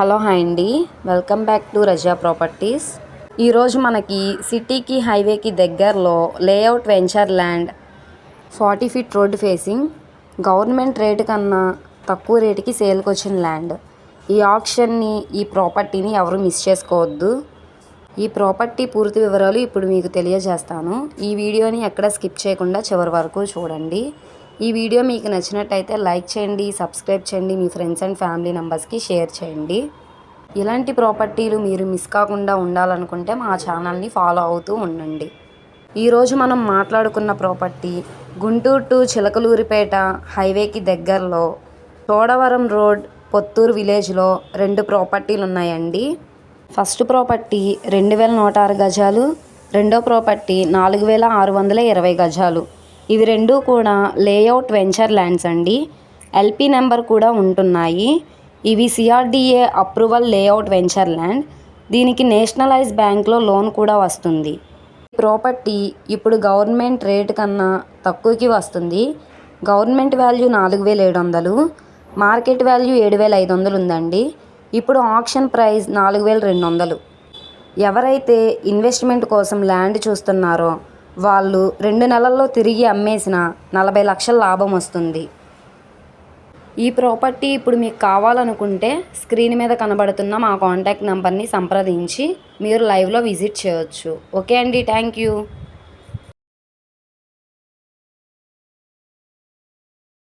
Hello hi అండి. Welcome back to Raza properties. ఈరోజు మనకి సిటీకి హైవేకి దగ్గరలో layout venture land forty feet road facing. Government rate కన్నా తక్కువ రేటుకి సేల్కి వచ్చిన ల్యాండ్. ఈ ఆప్షన్ని ఈ ప్రాపర్టీని ఎవరు మిస్ చేసుకోవద్దు. ఈ ప్రాపర్టీ పూర్తి వివరాలు ఇప్పుడు మీకు తెలియజేస్తాను. ఈ వీడియోని ఎక్కడ స్కిప్ చేయకుండా చివరి వరకు చూడండి. ఈ వీడియో మీకు నచ్చినట్టయితే లైక్ చేయండి సబ్స్క్రైబ్ చేయండి మీ ఫ్రెండ్స్ అండ్ ఫ్యామిలీ మెంబర్స్కి షేర్ చేయండి. ఇలాంటి ప్రాపర్టీలు మీరు మిస్ కాకుండా ఉండాలనుకుంటే మా ఛానల్ని ఫాలో అవుతూ ఉండండి. ఈరోజు మనం మాట్లాడుకున్న ప్రాపర్టీ గుంటూరు టు చిలకలూరిపేట హైవేకి దగ్గరలో చోడవరం రోడ్ పొత్తూరు విలేజ్లో రెండు ప్రాపర్టీలు ఉన్నాయండి. ఫస్ట్ ప్రాపర్టీ రెండు వేల నూట ఆరు గజాలు రెండో ప్రాపర్టీ నాలుగు వేల ఆరు వందల ఇరవై గజాలు. ఇవి రెండు కూడా లేఅవుట్ వెంచర్ ల్యాండ్స్ అండి. ఎల్పి నెంబర్ కూడా ఉంటున్నాయి. ఇవి CRDA approval layout venture land. దీనికి నేషనలైజ్ బ్యాంక్లో లోన్ కూడా వస్తుంది. ప్రాపర్టీ ఇప్పుడు గవర్నమెంట్ రేట్ కన్నా తక్కువకి వస్తుంది. గవర్నమెంట్ వాల్యూ నాలుగు వేల ఏడు వందలు మార్కెట్ వాల్యూ ఏడు వేల ఐదు వందలు ఉందండి. ఇప్పుడు ఆక్షన్ ప్రైస్ నాలుగు వేల రెండు వందలు. ఎవరైతే ఇన్వెస్ట్మెంట్ కోసం ల్యాండ్ చూస్తున్నారో వాళ్ళు రెండు నెలల్లో తిరిగి అమ్మేసిన నలభై లక్షల లాభం వస్తుంది. ఈ ప్రాపర్టీ ఇప్పుడు మీకు కావాలనుకుంటే స్క్రీన్ మీద కనబడుతున్న మా కాంటాక్ట్ నెంబర్ని సంప్రదించి మీరు లైవ్లో విజిట్ చేయొచ్చు. ఓకే అండి థ్యాంక్ యూ.